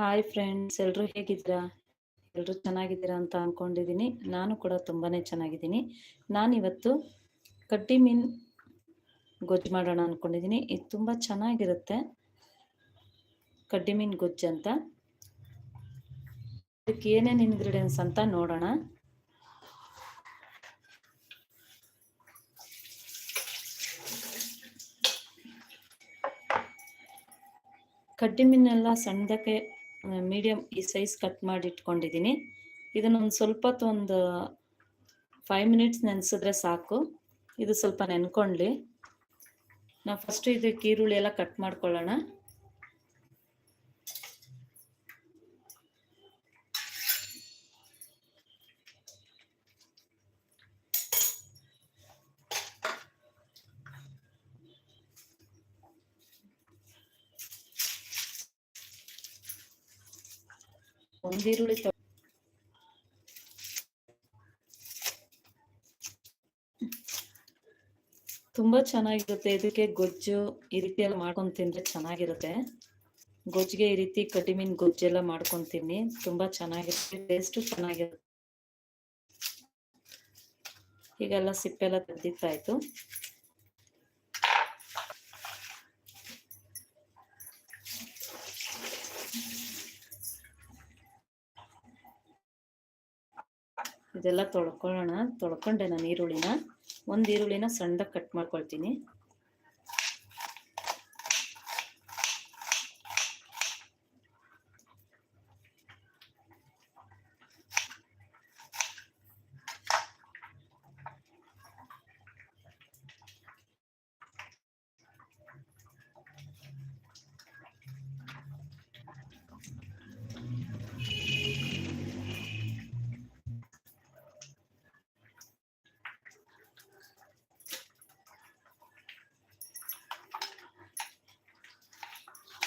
Hi friends ಎಲ್ಲರೂ ಹೇಗಿದ್ದೀರಾ? ಎಲ್ಲರೂ ಚೆನ್ನಾಗಿದ್ದೀರಾ ಅಂತ ಅಂದ್ಕೊಂಡಿದ್ದೀನಿ ನಾನು ಕೂಡ ತುಂಬಾ ಚೆನ್ನಾಗಿದ್ದೀನಿ. ನಾನಿವತ್ತು ಕಡ್ಡಿ ಮೀನು ಗೊಜ್ಜು ಮಾಡೋಣ ಅಂದ್ಕೊಂಡಿದ್ದೀನಿ ಇದು ತುಂಬ ಚೆನ್ನಾಗಿರುತ್ತೆ. ಕಡ್ಡಿ ಮೀನು ಗೊಜ್ಜು ಅಂತ. ಅದಕ್ಕೆ ಏನೇನು ಇಂಗ್ರೀಡಿಯೆಂಟ್ಸ್ ಅಂತ ನೋಡೋಣ. ಕಡ್ಡಿ ಮೀನೆಲ್ಲ ಸಣ್ಣದಕ್ಕೆ ಮೀಡಿಯಮ್ ಈ ಸೈಜ್ ಕಟ್ ಮಾಡಿ ಇಟ್ಕೊಂಡಿದ್ದೀನಿ. ಇದನ್ನೊಂದು ಸ್ವಲ್ಪ ಒಂದು ಫೈವ್ ಮಿನಿಟ್ಸ್ ನೆನೆಸಿದ್ರೆ ಸಾಕು. ಇದು ಸ್ವಲ್ಪ ನೆನ್ಕೊಂಡ್ಲಿ. ನಾವು ಫಸ್ಟ್ ಇದಕ್ಕೆ ಈರುಳ್ಳಿ ಎಲ್ಲ ಕಟ್ ಮಾಡ್ಕೊಳ್ಳೋಣ. ಒಂದು ಈರುಳ್ಳಿ ತ ತುಂಬ ಚೆನ್ನಾಗಿರುತ್ತೆ ಇದಕ್ಕೆ ಗೊಜ್ಜು ಈ ರೀತಿ ಎಲ್ಲ ಮಾಡ್ಕೊಂಡು ತಿಂದರೆ ಚೆನ್ನಾಗಿರುತ್ತೆ. ಗೊಜ್ಜಿಗೆ ಈ ರೀತಿ ಕಟಿಮಿನ್ ಮೀನು ಗೊಜ್ಜೆಲ್ಲ ಮಾಡ್ಕೊಂಡು ತಿನ್ನಿ, ತುಂಬ ಚೆನ್ನಾಗಿರುತ್ತೆ ಟೇಸ್ಟು ಚೆನ್ನಾಗಿರುತ್ತೆ. ಈಗೆಲ್ಲ ಸಿಪ್ಪೆಲ್ಲ ತೆಗ್ದಿತ್ತಾಯ್ತು ಇದೆಲ್ಲ ತೊಳ್ಕೊಳ್ಳೋಣ. ತೊಳ್ಕೊಂಡೆ ನಾನು ಈರುಳ್ಳಿನ. ಒಂದು ಈರುಳ್ಳಿನ ಸಣ್ಣದಾಗಿ ಕಟ್ ಮಾಡ್ಕೊಳ್ತೀನಿ.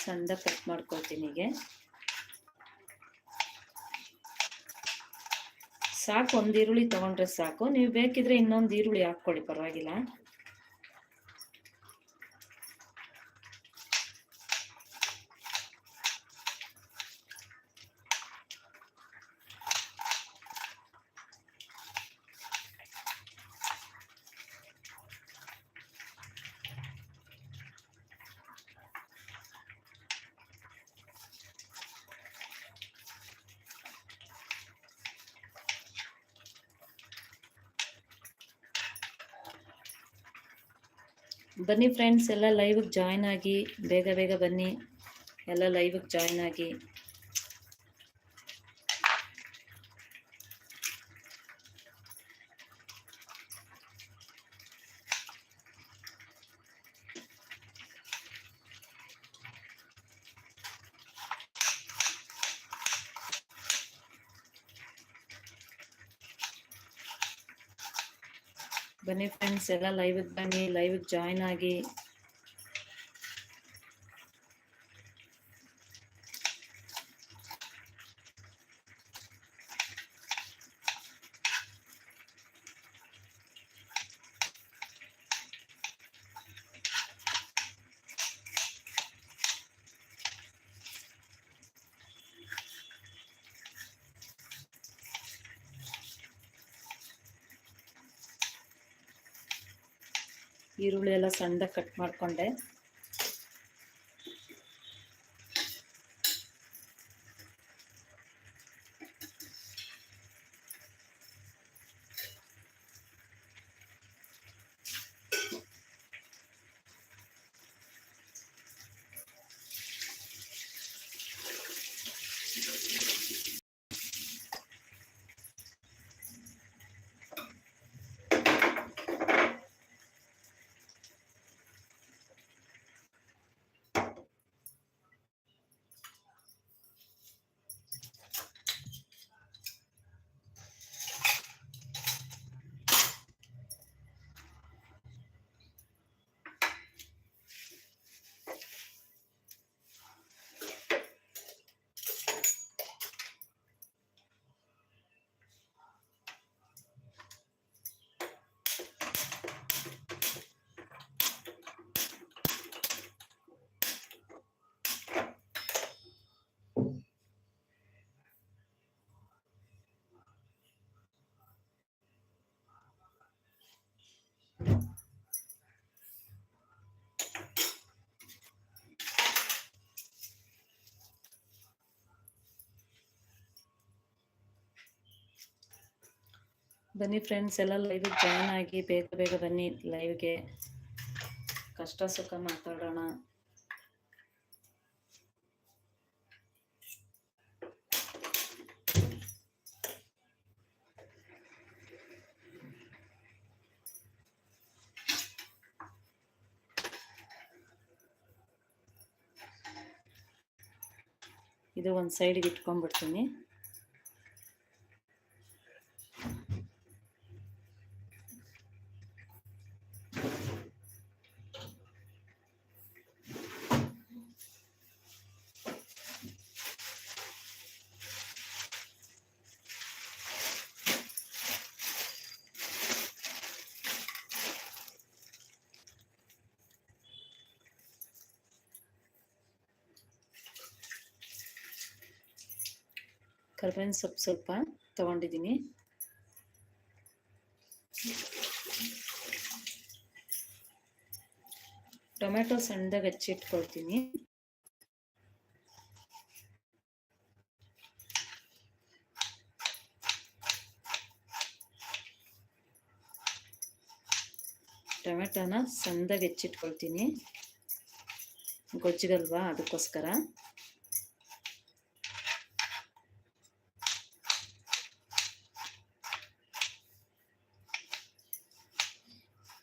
ಸಣ್ಣದಾಗಿ ಕಟ್ ಮಾಡ್ಕೊಳ್ತೀನಿ ಹೀಗೆ ಸಾಕು, ಒಂದು ಈರುಳ್ಳಿ ತೊಗೊಂಡ್ರೆ ಸಾಕು. ನೀವು ಬೇಕಿದ್ರೆ ಇನ್ನೊಂದು ಈರುಳ್ಳಿ ಹಾಕ್ಕೊಳ್ಳಿ, ಪರವಾಗಿಲ್ಲ. ಬನ್ನಿ ಫ್ರೆಂಡ್ಸ್ ಎಲ್ಲ ಲೈವ್ಗೆ ಜಾಯ್ನ್ ಆಗಿ ಬೇಗ ಬೇಗ ಬನ್ನಿ. ಎಲ್ಲ ಲೈವ್ಗೆ ಜಾಯ್ನ್ ಆಗಿ. ಬನ್ನಿ ಫ್ರೆಂಡ್ಸ್ ಎಲ್ಲ ಲೈವಿಗೆ ಬನ್ನಿ ಲೈವಿಗೆ ಜಾಯ್ನ್ ಆಗಿ. ಈರುಳ್ಳಿ ಎಲ್ಲ ಸಣ್ಣದಾಗಿ ಕಟ್ ಮಾಡಿಕೊಂಡೆ. ಬನ್ನಿ ಫ್ರೆಂಡ್ಸ್ ಎಲ್ಲ ಲೈವ್ಗೆ ಜಾಯ್ನ್ ಆಗಿ ಬೇಗ ಬೇಗ ಬನ್ನಿ ಲೈವ್ಗೆ ಕಷ್ಟ ಸುಖ ಮಾತಾಡೋಣ. ಇದು ಒಂದು ಸೈಡಿಗೆ ಇಟ್ಕೊಂಡ್ಬಿಡ್ತೀನಿ. ಕರ್ಬೇವಿನ ಸ್ವಲ್ಪ ಸ್ವಲ್ಪ ತಗೊಂಡಿದ್ದೀನಿ ಟೊಮೆಟೊ ಸಣ್ಣದಾಗಿ ಹಚ್ಚಿಟ್ಕೊಳ್ತೀನಿ ಟೊಮೆಟೊನ ಸಣ್ಣದಾಗಿ ಹೆಚ್ಚಿಟ್ಕೊಳ್ತೀನಿ ಗೊಜ್ಜಿಗಲ್ವಾ ಅದಕ್ಕೋಸ್ಕರ.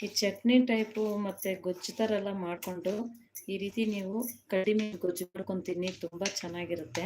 ಈ ಚಟ್ನಿ ಟೈಪು ಮತ್ತು ಗೊಜ್ಜು ಥರ ಎಲ್ಲ ಮಾಡಿಕೊಂಡು ಈ ರೀತಿ ನೀವು ಕಡಿಮೆ ಗೊಜ್ಜು ಮಾಡ್ಕೊಂಡು ತಿನ್ನಿ, ತುಂಬ ಚೆನ್ನಾಗಿರುತ್ತೆ.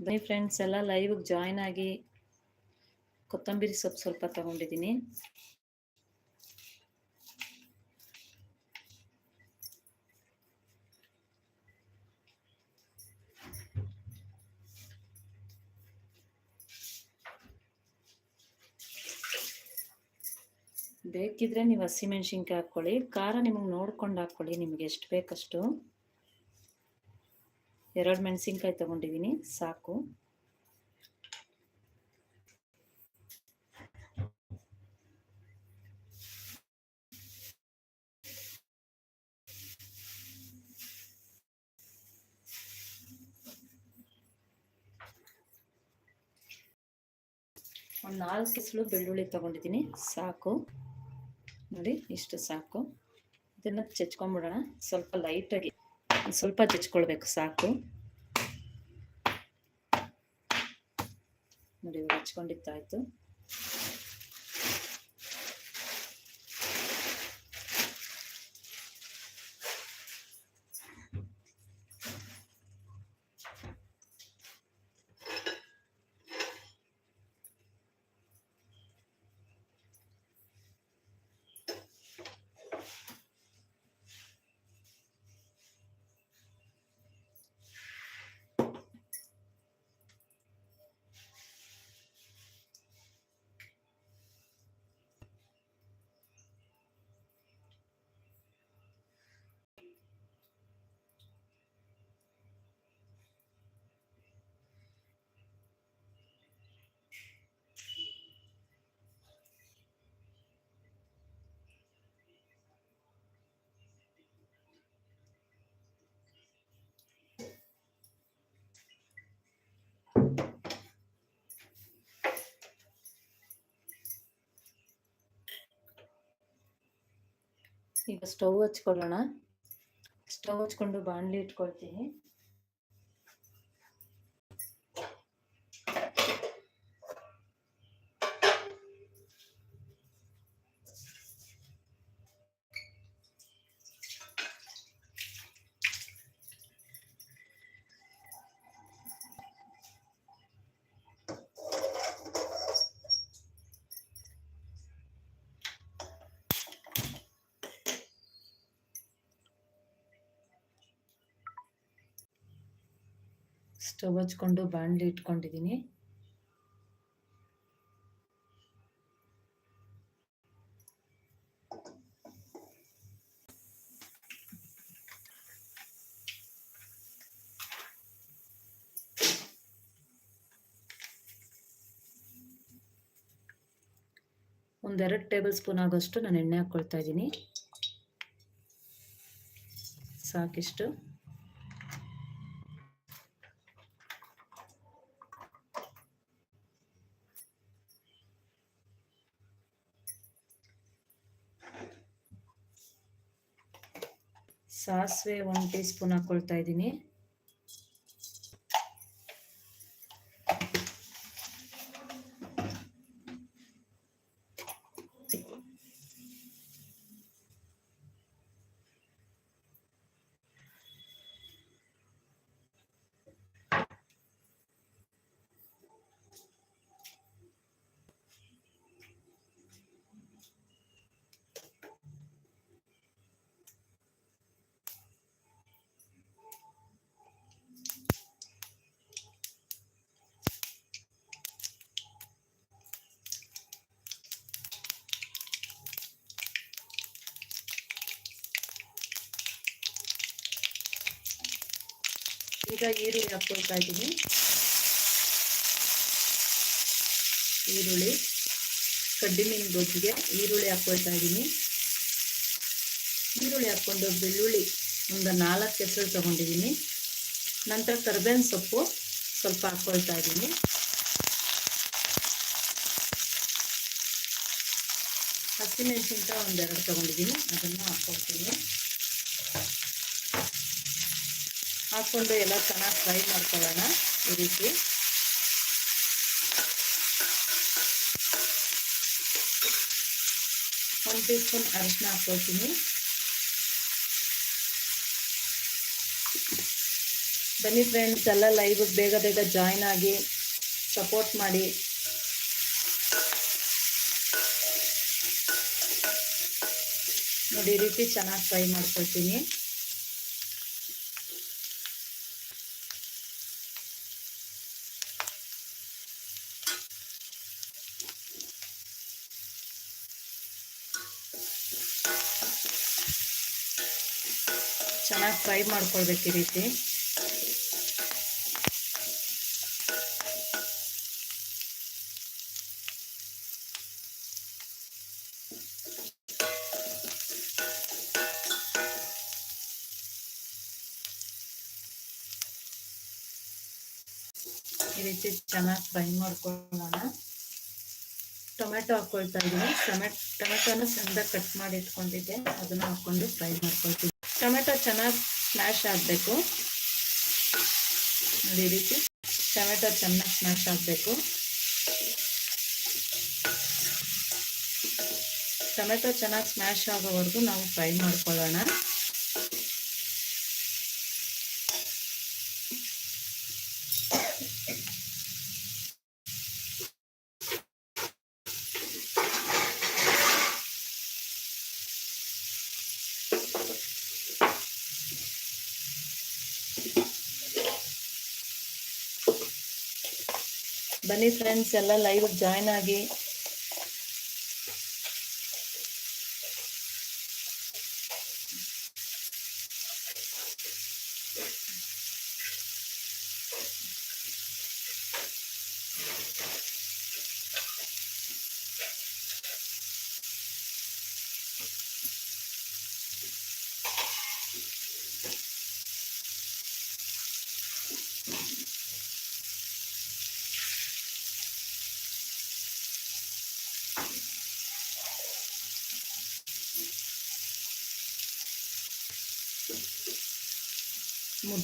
ಬನ್ನಿ ಫ್ರೆಂಡ್ಸ್ ಎಲ್ಲ ಲೈವ್ಗೆ ಜಾಯ್ನ್ ಆಗಿ ಕೊತ್ತಂಬರಿ ಸೊಪ್ಪು ಸ್ವಲ್ಪ ತಗೊಂಡಿದ್ದೀನಿ ಬೇಕಿದ್ರೆ ನೀವು ಹಸಿಮೆಣ್ಸಿನ್ಕಾಯಿ ಹಾಕ್ಕೊಳ್ಳಿ ಖಾರ ನಿಮಗೆ ನೋಡ್ಕೊಂಡು ಹಾಕ್ಕೊಳ್ಳಿ ನಿಮ್ಗೆ ಎಷ್ಟು ಬೇಕಷ್ಟು. ಎರಡು ಮೆಣಸಿನ್ಕಾಯಿ ತಗೊಂಡಿದ್ದೀನಿ, ಸಾಕು. ಒಂದು ನಾಲ್ಕು ಸಿಸಲು ಬೆಳ್ಳುಳ್ಳಿ ತಗೊಂಡಿದ್ದೀನಿ, ಸಾಕು. ನೋಡಿ, ಇಷ್ಟು ಸಾಕು. ಇದನ್ನು ಬಿಡೋಣ ಸ್ವಲ್ಪ ಲೈಟಾಗಿ ಸ್ವಲ್ಪ ಚಚ್ಕೊಳ್ಬೇಕು ಸಾಕು. ನೋಡಿ ಹಚ್ಕೊಂಡಿತ್ತಾಯ್ತು ಈಗ ಸ್ಟವ್ ಹಚ್ಕೊಳ್ಳೋಣ ಸ್ಟವ್ ಹಚ್ಕೊಂಡು ಬಾಣಲಿ ಇಟ್ಕೊಳ್ತೀನಿ ಸ್ಟವ್ ಹಚ್ಕೊಂಡು ಬಾಣಲಿ ಇಟ್ಕೊಂಡಿದ್ದೀನಿ. ಒಂದೆರಡು ಟೇಬಲ್ ಸ್ಪೂನ್ ಆಗೋಷ್ಟು ನಾನು ಎಣ್ಣೆ ಹಾಕ್ಕೊಳ್ತಾ ಇದ್ದೀನಿ. ಸಾಕಿಷ್ಟು. ಸಾಸಿವೆ ಒಂದು ಟೀ ಸ್ಪೂನ್ ಹಾಕ್ಕೊಳ್ತಾ ಇದ್ದೀನಿ. ಈಗ ಈರುಳ್ಳಿ ಹಾಕ್ಕೊಳ್ತಾ ಇದ್ದೀನಿ. ಈರುಳ್ಳಿ, ಕಡ್ಡಿಮೀನ್ ಗೊಜ್ಜಿಗೆ ಈರುಳ್ಳಿ ಹಾಕ್ಕೊಳ್ತಾ ಇದ್ದೀನಿ. ಈರುಳ್ಳಿ ಹಾಕ್ಕೊಂಡು ಬೆಳ್ಳುಳ್ಳಿ ಒಂದು ನಾಲ್ಕು ಹೆಸರು ತೊಗೊಂಡಿದ್ದೀನಿ. ನಂತರ ಕರ್ಬೇವಿನ ಸೊಪ್ಪು ಸ್ವಲ್ಪ ಹಾಕ್ಕೊಳ್ತಾ ಇದ್ದೀನಿ. ಹಸಿಮೆಣಸಿನ್ಕಾಯಿ ಒಂದೆರಡು ತೊಗೊಂಡಿದ್ದೀನಿ, ಅದನ್ನು ಹಾಕ್ಕೊಳ್ತೀನಿ. ಹಾಕ್ಕೊಂಡು ಎಲ್ಲ ಚೆನ್ನಾಗಿ ಫ್ರೈ ಮಾಡ್ಕೊಳ್ಳೋಣ ಈ ರೀತಿ. ಒಂದು ಟೀ ಸ್ಪೂನ್ ಅರಿಶಿನ ಹಾಕ್ಕೊಳ್ತೀನಿ. ಬನ್ನಿ ಫ್ರೆಂಡ್ಸ್, ಎಲ್ಲ ಲೈವ್ ಬೇಗ ಬೇಗ ಜಾಯ್ನ್ ಆಗಿ ಸಪೋರ್ಟ್ ಮಾಡಿ. ನೋಡಿ, ಈ ರೀತಿ ಚೆನ್ನಾಗಿ ಫ್ರೈ ಮಾಡ್ಕೊಳ್ತೀನಿ. ಚೆನ್ನಾಗಿ ಫ್ರೈ ಮಾಡ್ಕೊಳ್ಬೇಕು ಈ ರೀತಿ. ಈ ರೀತಿ ಚೆನ್ನಾಗಿ ಫ್ರೈ ಮಾಡ್ಕೊಳ್ಳೋಣ. ಟೊಮೆಟೊ ಹಾಕ್ಕೊಳ್ತಾ ಇದ್ದೀನಿ. ಟೊಮೆಟೊ ಟೊಮೆಟೊನ ಸಣ್ಣದಾಗಿ ಕಟ್ ಮಾಡಿ ಇಟ್ಕೊಂಡಿದ್ದೆ. ಅದನ್ನ ಹಾಕೊಂಡು ಫ್ರೈ ಮಾಡ್ಕೊಳ್ತೀನಿ. ಟೊಮೆಟೊ ಚೆನ್ನಾಗಿ ಸ್ಮ್ಯಾಶ್ ಆಗಬೇಕು. ನೋಡಿ ರೀತಿ ಟೊಮೆಟೊ ಚೆನ್ನಾಗಿ ಸ್ಮ್ಯಾಶ್ ಆಗಬೇಕು. ಟೊಮೆಟೊ ಚೆನ್ನಾಗಿ ಸ್ಮ್ಯಾಶ್ ಆಗೋವರೆಗೂ ನಾವು ಫ್ರೈ ಮಾಡ್ಕೊಳ್ಳೋಣ. ಬನ್ನಿ ಫ್ರೆಂಡ್ಸ್ ಎಲ್ಲ ಲೈವ್ ಜಾಯ್ನ್ ಆಗಿ.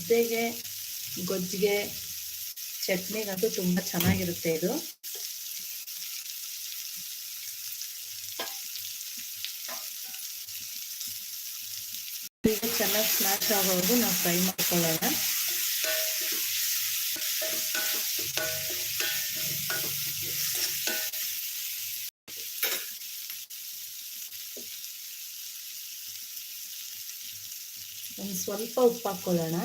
ಮುದ್ದೆಗೆ, ಗೊಜ್ಜಿಗೆ ಚಟ್ನಿಗಂತೂ ತುಂಬ ಚೆನ್ನಾಗಿರುತ್ತೆ ಇದು. ಚೆನ್ನಾಗಿ ಸ್ಮ್ಯಾಶ್ ಆಗೋವರೆಗೂ ನಾವು ಫ್ರೈ ಮಾಡ್ಕೊಳ್ಳೋಣ. ಒಂದು ಸ್ವಲ್ಪ ಉಪ್ಪು ಹಾಕ್ಕೊಳ್ಳೋಣ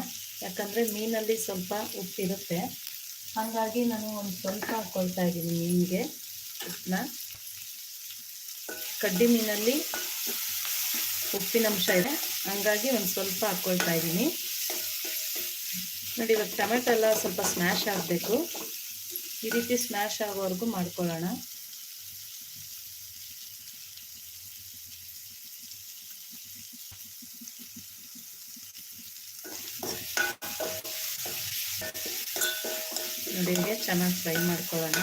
ಯಾಕಂದರೆ ಮೀನಲ್ಲಿ ಸ್ವಲ್ಪ ಉಪ್ಪಿರುತ್ತೆ. ಹಾಗಾಗಿ ನಾನು ಒಂದು ಸ್ವಲ್ಪ ಹಾಕ್ಕೊಳ್ತಾ ಇದ್ದೀನಿ ಮೀನಿಗೆ ಉಪ್ಪನ್ನ. ಕಡ್ಡಿ ಮೀನಲ್ಲಿ ಉಪ್ಪಿನ ಅಂಶ ಇದೆ. ಹಂಗಾಗಿ ಒಂದು ಸ್ವಲ್ಪ ಹಾಕ್ಕೊಳ್ತಾ ಇದ್ದೀನಿ. ನೋಡಿ, ಇವಾಗ ಟೊಮೆಟೊ ಎಲ್ಲ ಸ್ವಲ್ಪ ಸ್ಮ್ಯಾಶ್ ಆಗಬೇಕು. ಈ ರೀತಿ ಸ್ಮ್ಯಾಶ್ ಆಗೋವರೆಗೂ ಮಾಡ್ಕೊಳ್ಳೋಣ. ಹೀಗೆ ಚೆನ್ನಾಗಿ ಫ್ರೈ ಮಾಡ್ಕೊಳ್ಳೋಣ.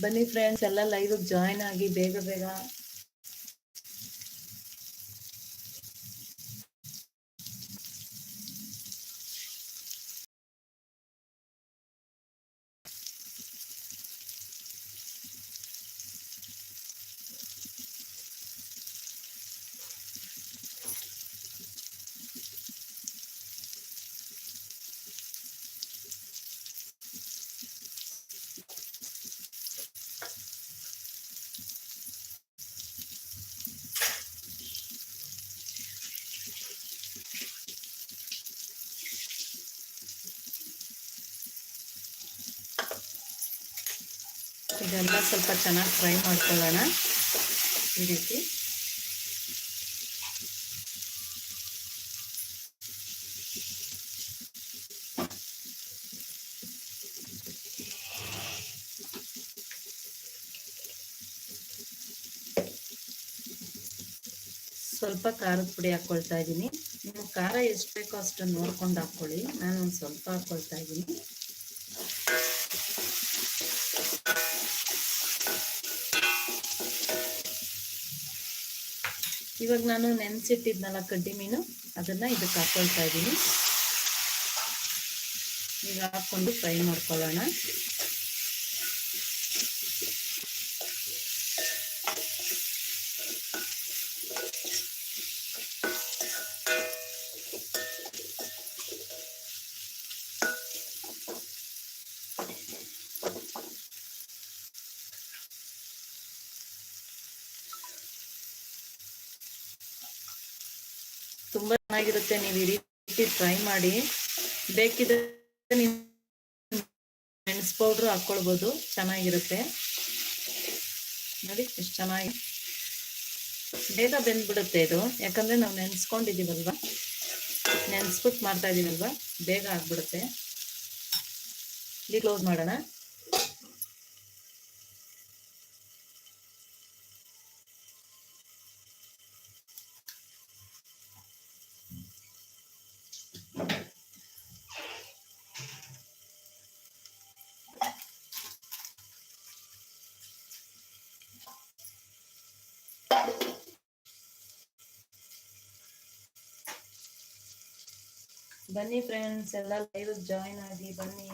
ಬನ್ನಿ ಫ್ರೆಂಡ್ಸ್ ಎಲ್ಲ ಲೈವ್ ಜಾಯ್ನ್ ಆಗಿ ಬೇಗ ಬೇಗ ಇದೆಲ್ಲ ಸ್ವಲ್ಪ ಚೆನ್ನಾಗಿ ಫ್ರೈ ಮಾಡ್ಕೊಳ್ಳೋಣ. ಈ ರೀತಿ. ಸ್ವಲ್ಪ ಖಾರದ ಪುಡಿ ಹಾಕ್ಕೊಳ್ತಾ ಇದ್ದೀನಿ. ನೀವು ಖಾರ ಎಷ್ಟು ಬೇಕೋ ಅಷ್ಟು ನೋಡ್ಕೊಂಡು ಹಾಕ್ಕೊಳ್ಳಿ. ನಾನು ಒಂದು ಸ್ವಲ್ಪ ಹಾಕ್ಕೊಳ್ತಾ ಇದ್ದೀನಿ. ಇವಾಗ ನಾನು ನೆನೆಸಿಟ್ಟಿದ್ನಲ್ಲ ಕಡ್ಡಿ ಮೀನು ಅದನ್ನು ಇದಕ್ಕೆ ಹಾಕ್ಕೊಳ್ತಾ ಇದ್ದೀನಿ ಈಗ ಹಾಕ್ಕೊಂಡು ಫ್ರೈ ಮಾಡ್ಕೊಳ್ಳೋಣ. ಚೆನ್ನಾಗಿರುತ್ತೆ ನೀವು ಈ ರೀತಿ ಟ್ರೈ ಮಾಡಿ. ಬೇಕಿದ್ರೆ ನೀವು ಮೆಣಸು ಪೌಡ್ರು ಹಾಕ್ಕೊಳ್ಬೋದು ಚೆನ್ನಾಗಿರುತ್ತೆ. ನೋಡಿ, ಎಷ್ಟು ಚೆನ್ನಾಗಿ. ಬೇಗ ಬೆಂದ್ಬಿಡುತ್ತೆ ಇದು. ಯಾಕಂದ್ರೆ ನಾವು ನೆನೆಸ್ಕೊಂಡಿದ್ದೀವಲ್ವ ನೆನೆಸ್ಬಿಟ್ಟು ಮಾಡ್ತಾ ಇದ್ದೀವಲ್ವ ಬೇಗ ಆಗ್ಬಿಡುತ್ತೆ. ಇಲ್ಲಿ ಕ್ಲೋಸ್ ಮಾಡೋಣ. ಬನ್ನಿ ಫ್ರೆಂಡ್ಸ್ ಎಲ್ಲ ಲೈವ್ ಜಾಯಿನ್ ಆಗಿ ಬನ್ನಿ.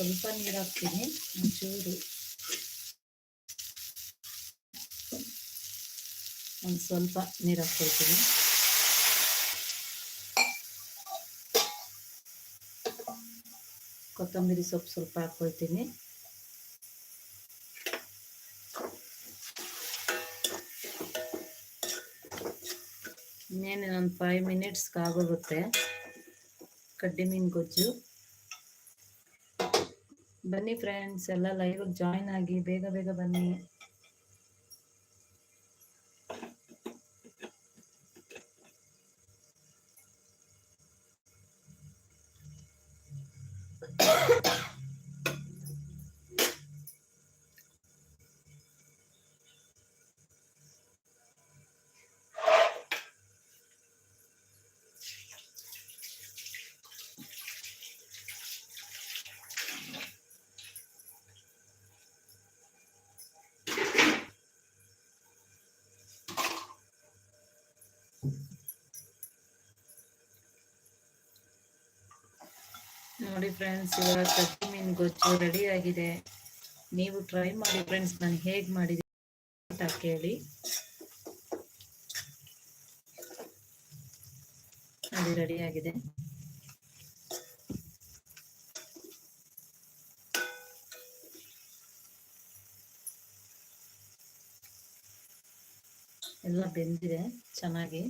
ಸ್ವಲ್ಪ ನೀರು ಹಾಕ್ತೀನಿ ಒಂಚೂರು. ಒಂದು ಸ್ವಲ್ಪ ನೀರು ಹಾಕ್ಕೊಳ್ತೀನಿ ಕೊತ್ತಂಬರಿ ಸೊಪ್ಪು ಸ್ವಲ್ಪ ಹಾಕ್ಕೊಳ್ತೀನಿ. ಇನ್ನೇನು ಒಂದು ಫೈವ್ ಮಿನಿಟ್ಸ್ಗೆ ಆಗೋಗುತ್ತೆ ಕಡ್ಡಿ ಮೀನು ಗೊಜ್ಜು. ಬನ್ನಿ ಫ್ರೆಂಡ್ಸ್ ಎಲ್ಲ ಲೈವ್ ಜಾಯಿನ್ ಆಗಿ ಬೇಗ ಬೇಗ ಬನ್ನಿ. ನೋಡಿ ಫ್ರೆಂಡ್ಸ್ ಇವಾಗ ಕಟ್ಟಿ ಮೀನು ಗೊಜ್ಜು ರೆಡಿ ಆಗಿದೆ. ನೀವು ಟ್ರೈ ಮಾಡಿ ಫ್ರೆಂಡ್ಸ್ ನಾನು ಹೇಗೆ ಮಾಡಿದ್ದೀನಿ ಅಂತ ಕೇಳಿ. ಅದು ರೆಡಿ ಆಗಿದೆ. ಎಲ್ಲ ಬೆಂದಿದೆ ಚೆನ್ನಾಗಿ.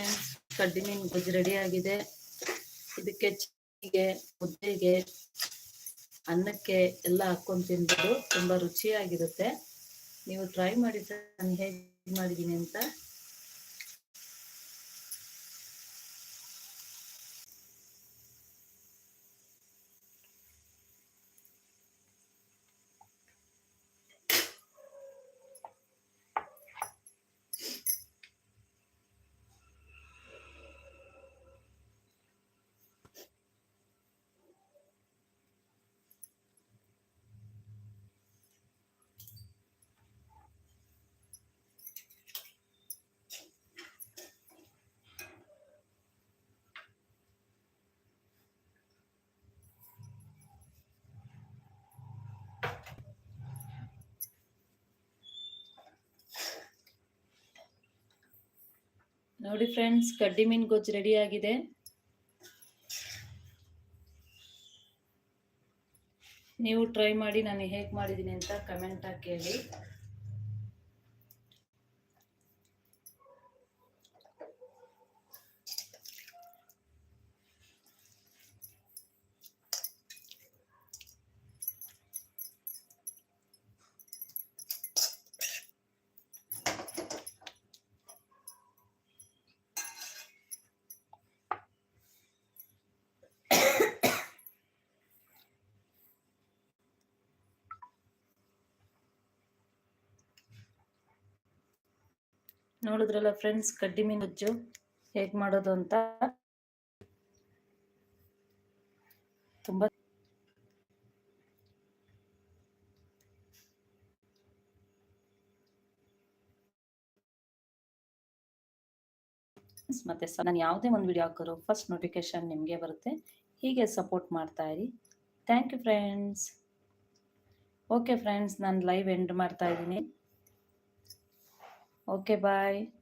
ಫ್ರೆಂಡ್ಸ್ ಕಡ್ಡಿ ಮೀನು ಗೊಜ್ಜು ರೆಡಿ ಆಗಿದೆ. ಇದಕ್ಕೆ ಚಿಗೆ, ಮುದ್ದೆಗೆ, ಅನ್ನಕ್ಕೆ ಎಲ್ಲ ಹಾಕೊಂಡು ತಿನ್ಬೋದು ತುಂಬಾ ರುಚಿಯಾಗಿರುತ್ತೆ. ನೀವು ಟ್ರೈ ಮಾಡಿ ನಾನು ಹೇಗೆ ಮಾಡಿದ್ದೀನಿ ಅಂತ ನೋಡಿ ಫ್ರೆಂಡ್ಸ್, ಕಡ್ಡಿ ಮೀನ್ ಗೊಜ್ಜು ರೆಡಿ ಆಗಿದೆ. ನೀವು ಟ್ರೈ ಮಾಡಿ, ನಾನು ಹೇಗೆ ಮಾಡಿದ್ದೀನಿ ಅಂತ ಕಮೆಂಟ್ ಹಾಕಿ ಕೇಳಿ ನೋಡಿದ್ರಲ್ಲ ಫ್ರೆಂಡ್ಸ್ ಕಡ್ಡಿ ಮೀನು ಗೊಜ್ಜು ಹೇಗೆ ಮಾಡೋದು ಅಂತ? ತುಂಬ ಮತ್ತೆ ಸ ನಾನು ಯಾವುದೇ ಒಂದು ವಿಡಿಯೋ ಹಾಕೋರು ಫಸ್ಟ್ ನೋಟಿಫಿಕೇಶನ್ ನಿಮಗೆ ಬರುತ್ತೆ. ಹೀಗೆ ಸಪೋರ್ಟ್ ಮಾಡ್ತಾ ಇರಿ. Thank you friends okay friends ನಾನು ಲೈವ್ ಎಂಡ್ ಮಾಡ್ತಾ ಇದ್ದೀನಿ. Okay, bye.